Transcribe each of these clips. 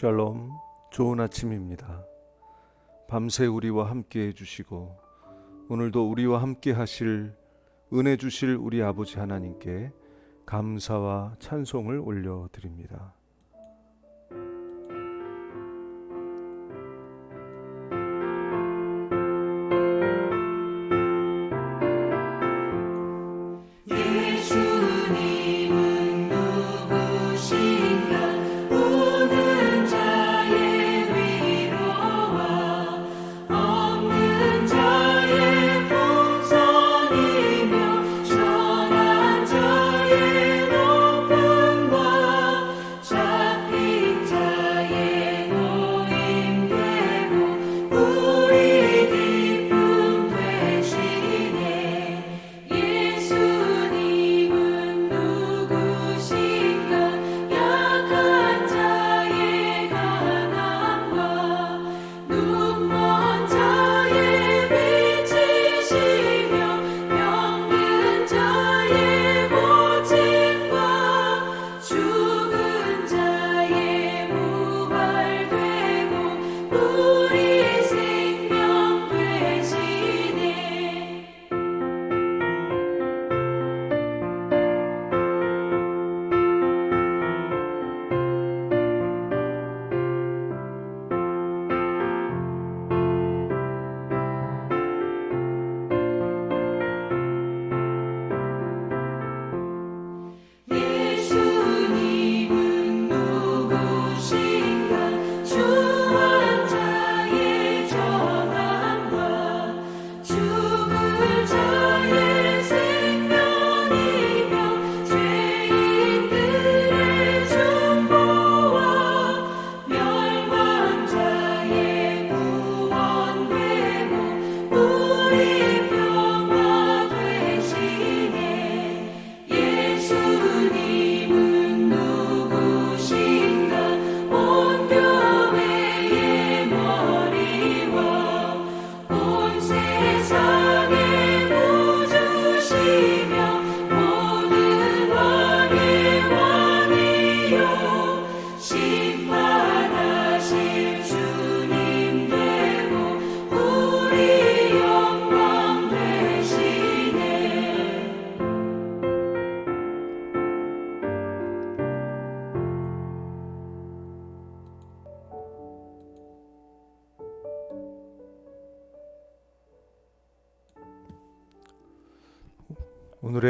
샬롬, 좋은 아침입니다. 밤새 우리와 함께 해주시고 오늘도 우리와 함께 하실 은혜 주실 우리 아버지 하나님께 감사와 찬송을 올려드립니다.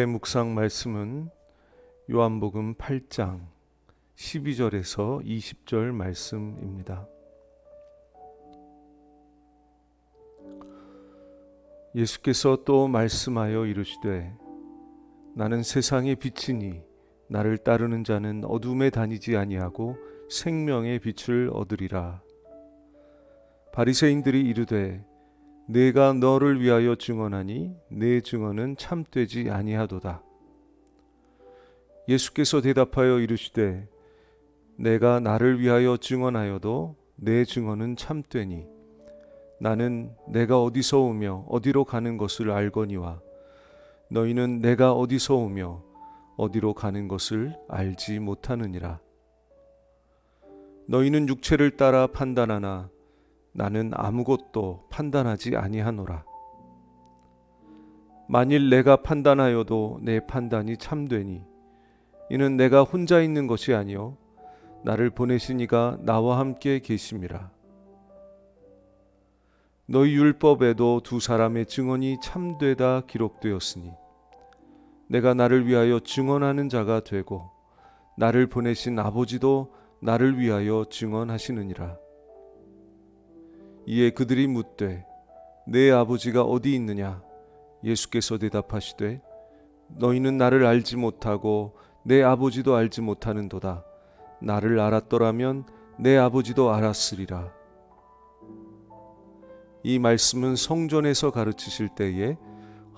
오늘의 묵상 말씀은 요한복음 8장 12절에서 20절 말씀입니다. 예수께서 또 말씀하여 이르시되 나는 세상의 빛이니 나를 따르는 자는 어둠에 다니지 아니하고 생명의 빛을 얻으리라. 바리새인들이 이르되 내가 너를 위하여 증언하니 내 증언은 참되지 아니하도다. 예수께서 대답하여 이르시되 내가 나를 위하여 증언하여도 내 증언은 참되니 나는 내가 어디서 오며 어디로 가는 것을 알거니와 너희는 내가 어디서 오며 어디로 가는 것을 알지 못하느니라. 너희는 육체를 따라 판단하나 나는 아무것도 판단하지 아니하노라. 만일 내가 판단하여도 내 판단이 참되니 이는 내가 혼자 있는 것이 아니요 나를 보내신 이가 나와 함께 계심이라. 너희 율법에도 두 사람의 증언이 참되다 기록되었으니 내가 나를 위하여 증언하는 자가 되고 나를 보내신 아버지도 나를 위하여 증언하시느니라. 이에 그들이 묻되 내 아버지가 어디 있느냐? 예수께서 대답하시되 너희는 나를 알지 못하고 내 아버지도 알지 못하는도다. 나를 알았더라면 내 아버지도 알았으리라. 이 말씀은 성전에서 가르치실 때에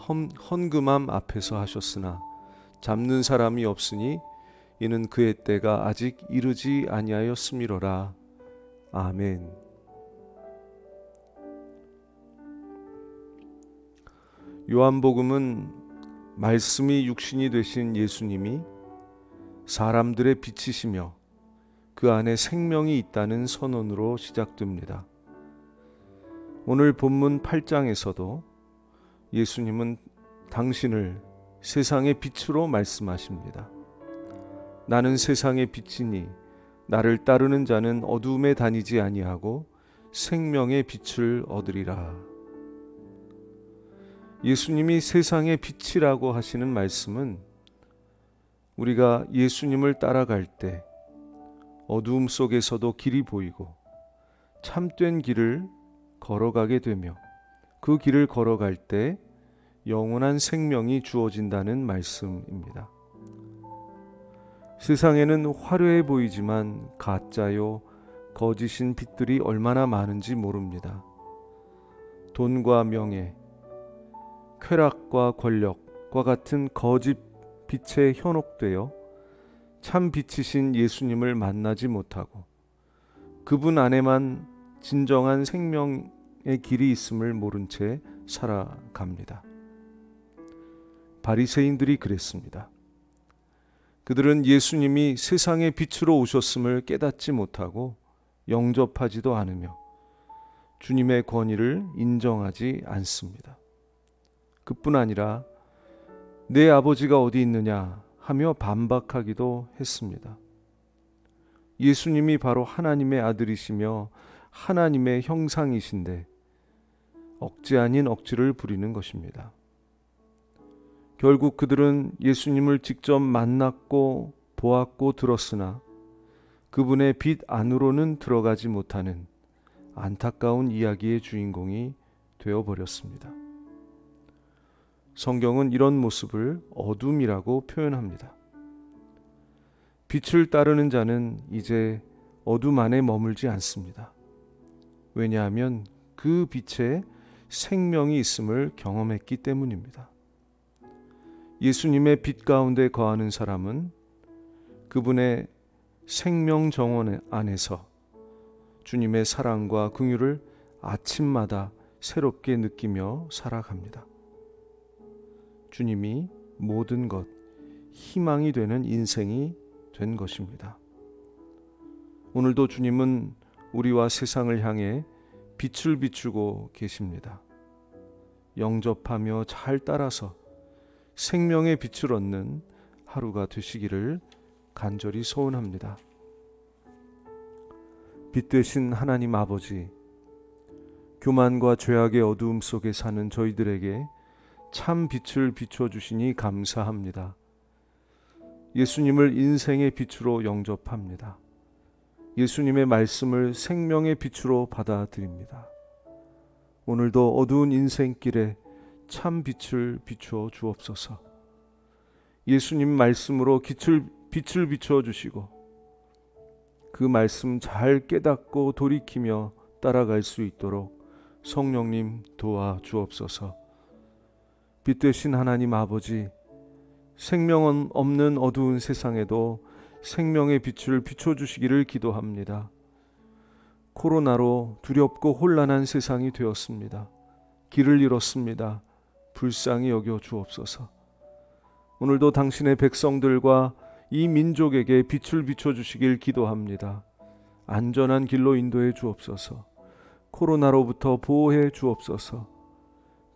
헌, 헌금함 앞에서 하셨으나 잡는 사람이 없으니 이는 그의 때가 아직 이르지 아니하였음이로라. 아멘. 요한복음은 말씀이 육신이 되신 예수님이 사람들의 빛이시며 그 안에 생명이 있다는 선언으로 시작됩니다. 오늘 본문 8장에서도 예수님은 당신을 세상의 빛으로 말씀하십니다. 나는 세상의 빛이니 나를 따르는 자는 어두움에 다니지 아니하고 생명의 빛을 얻으리라. 예수님이 세상의 빛이라고 하시는 말씀은 우리가 예수님을 따라갈 때 어두움 속에서도 길이 보이고 참된 길을 걸어가게 되며 그 길을 걸어갈 때 영원한 생명이 주어진다는 말씀입니다. 세상에는 화려해 보이지만 가짜요, 거짓인 빛들이 얼마나 많은지 모릅니다. 돈과 명예, 쾌락과 권력과 같은 거짓 빛에 현혹되어 참 빛이신 예수님을 만나지 못하고 그분 안에만 진정한 생명의 길이 있음을 모른 채 살아갑니다. 바리새인들이 그랬습니다. 그들은 예수님이 세상의 빛으로 오셨음을 깨닫지 못하고 영접하지도 않으며 주님의 권위를 인정하지 않습니다. 그뿐 아니라 내 아버지가 어디 있느냐 하며 반박하기도 했습니다. 예수님이 바로 하나님의 아들이시며 하나님의 형상이신데 억지 아닌 억지를 부리는 것입니다. 결국 그들은 예수님을 직접 만났고 보았고 들었으나 그분의 빛 안으로는 들어가지 못하는 안타까운 이야기의 주인공이 되어 버렸습니다. 성경은 이런 모습을 어둠이라고 표현합니다. 빛을 따르는 자는 이제 어둠 안에 머물지 않습니다. 왜냐하면 그 빛에 생명이 있음을 경험했기 때문입니다. 예수님의 빛 가운데 거하는 사람은 그분의 생명 정원 안에서 주님의 사랑과 긍휼을 아침마다 새롭게 느끼며 살아갑니다. 주님이 모든 것 희망이 되는 인생이 된 것입니다. 오늘도 주님은 우리와 세상을 향해 빛을 비추고 계십니다. 영접하며 잘 따라서 생명의 빛을 얻는 하루가 되시기를 간절히 소원합니다. 빛 되신 하나님 아버지, 교만과 죄악의 어두움 속에 사는 저희들에게 참 빛을 비춰 주시니 감사합니다. 예수님을 인생의 빛으로 영접합니다. 예수님의 말씀을 생명의 빛으로 받아들입니다. 오늘도 어두운 인생길에 참 빛을 비추어 주옵소서. 예수님 말씀으로 빛을 빛을 비추어 주시고 그 말씀 잘 깨닫고 돌이키며 따라갈 수 있도록 성령님 도와 주옵소서. 빛 되신 하나님 아버지 생명 없는 어두운 세상에도 생명의 빛을 비춰 주시기를 기도합니다. 코로나로 두렵고 혼란한 세상이 되었습니다. 길을 잃었습니다. 불쌍히 여겨 주옵소서. 오늘도 당신의 백성들과 이 민족에게 빛을 비춰 주시길 기도합니다. 안전한 길로 인도해 주옵소서. 코로나로부터 보호해 주옵소서.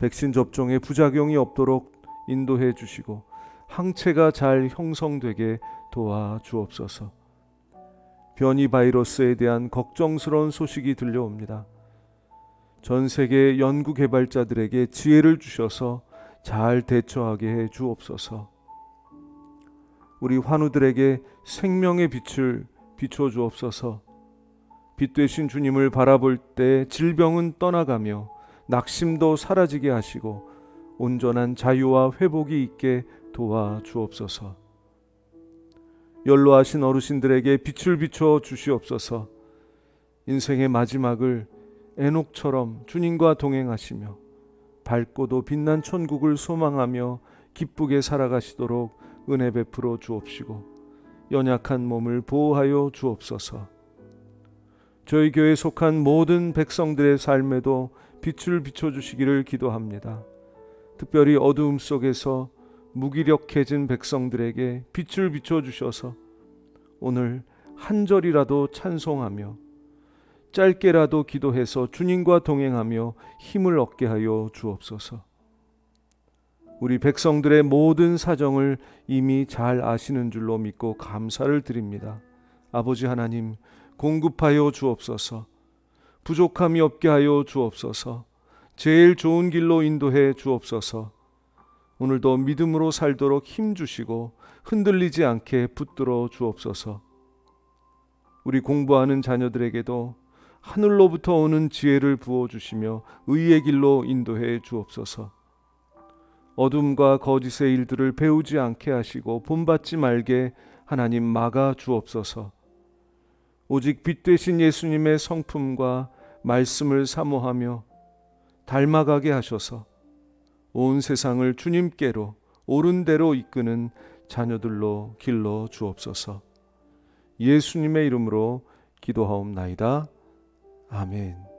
백신 접종에 부작용이 없도록 인도해 주시고 항체가 잘 형성되게 도와 주옵소서. 변이 바이러스에 대한 걱정스러운 소식이 들려옵니다. 전 세계 연구 개발자들에게 지혜를 주셔서 잘 대처하게 해 주옵소서. 우리 환우들에게 생명의 빛을 비춰 주옵소서. 빛 되신 주님을 바라볼 때 질병은 떠나가며 낙심도 사라지게 하시고 온전한 자유와 회복이 있게 도와 주옵소서. 연로하신 어르신들에게 빛을 비춰 주시옵소서. 인생의 마지막을 에녹처럼 주님과 동행하시며 밝고도 빛난 천국을 소망하며 기쁘게 살아가시도록 은혜 베풀어 주옵시고 연약한 몸을 보호하여 주옵소서. 저희 교회에 속한 모든 백성들의 삶에도 빛을 비춰 주시기를 기도합니다. 특별히 어두움 속에서 무기력해진 백성들에게 빛을 비춰 주셔서 오늘 한 절이라도 찬송하며 짧게라도 기도해서 주님과 동행하며 힘을 얻게 하여 주옵소서. 우리 백성들의 모든 사정을 이미 잘 아시는 줄로 믿고 감사를 드립니다. 아버지 하나님, 공급하여 주옵소서. 부족함이 없게 하여 주옵소서. 제일 좋은 길로 인도해 주옵소서. 오늘도 믿음으로 살도록 힘 주시고 흔들리지 않게 붙들어 주옵소서. 우리 공부하는 자녀들에게도 하늘로부터 오는 지혜를 부어 주시며 의의 길로 인도해 주옵소서. 어둠과 거짓의 일들을 배우지 않게 하시고 본받지 말게 하나님 막아 주옵소서. 오직 빛 되신 예수님의 성품과 말씀을 사모하며 닮아가게 하셔서 온 세상을 주님께로 옳은 대로 이끄는 자녀들로 길러 주옵소서. 예수님의 이름으로 기도하옵나이다. 아멘.